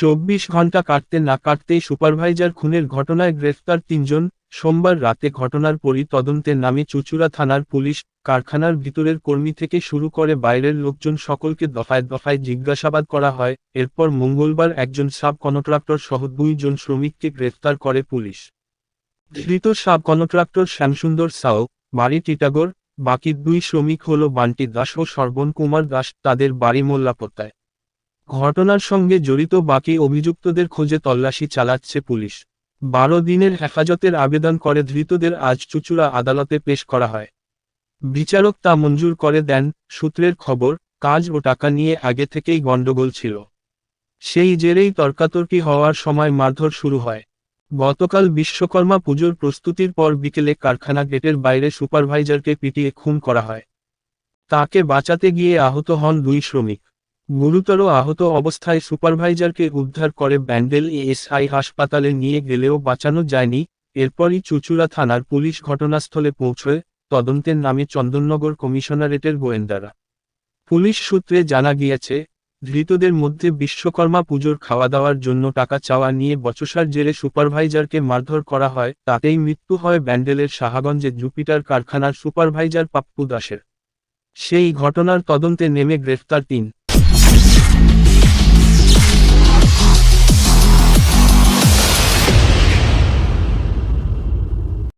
চব্বিশ ঘণ্টা কাটতে না কাটতেই সুপারভাইজার খুনের ঘটনায় গ্রেফতার তিনজন। সোমবার রাতে ঘটনার পরই তদন্তের নামে চুচুড়া থানার পুলিশ কারখানার ভিতরের কর্মী থেকে শুরু করে বাইরের লোকজন সকলকে দফায় দফায় জিজ্ঞাসাবাদ করা হয়। এরপর মঙ্গলবার একজন সাব কন্ট্রাক্টর সহ দুইজন শ্রমিককে গ্রেফতার করে পুলিশ। ধৃত সাব কন্ট্রাক্টর শ্যামসুন্দর সাও বাড়ি টিটাগড়, বাকি দুই শ্রমিক হল বান্টি দাস ও সর্বণ কুমার দাস। তাদের বাড়ি মোল্লাপত্তায় ঘটনার সঙ্গে জড়িত বাকি অভিযুক্তদের খোঁজে তল্লাশি চালাচ্ছে পুলিশ। বারো দিনের হেফাজতের আবেদন করে ধৃতদের আজ চুচুড়া আদালতে পেশ করা হয়। বিচারক তা মঞ্জুর করে দেন, সূত্রের খবর, কাজ ও টাকা নিয়ে আগে থেকেই গণ্ডগোল ছিল। সেই জেরেই তর্কাতর্কি হওয়ার সময় মারধর শুরু হয়। গতকাল বিশ্বকর্মা পুজোর প্রস্তুতির পর বিকেলে কারখানা গেটের বাইরে সুপারভাইজারকে পিটিয়ে খুন করা হয়। তাকে বাঁচাতে গিয়ে আহত হন দুই শ্রমিক। গুরুতর আহত অবস্থায় সুপারভাইজারকে উদ্ধার করে ব্যান্ডেল এএসআই হাসপাতালে নিয়ে গেলেও বাঁচানো যায়নি। এরপরই চুচুড়া থানার পুলিশ ঘটনাস্থলে পৌঁছয়। তদন্তের নামে চন্দননগর কমিশনারেটের গোয়েন্দারা। পুলিশ সূত্রে জানা গিয়েছে, ধৃতদের মধ্যে বিশ্বকর্মা পুজোর খাওয়া দাওয়ার জন্য টাকা চাওয়া নিয়ে বচসার জেরে সুপারভাইজারকে মারধর করা হয়। তাতেই মৃত্যু হয় ব্যান্ডেলের সাহাগঞ্জে জুপিটার কারখানার সুপারভাইজার পাপ্পু দাসের। সেই ঘটনার তদন্তে নেমে গ্রেফতার তিন